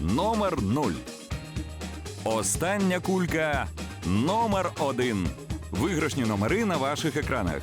Номер 0. Остання кулька номер 1. Виграшні номери на ваших екранах.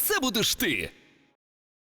це будеш ти.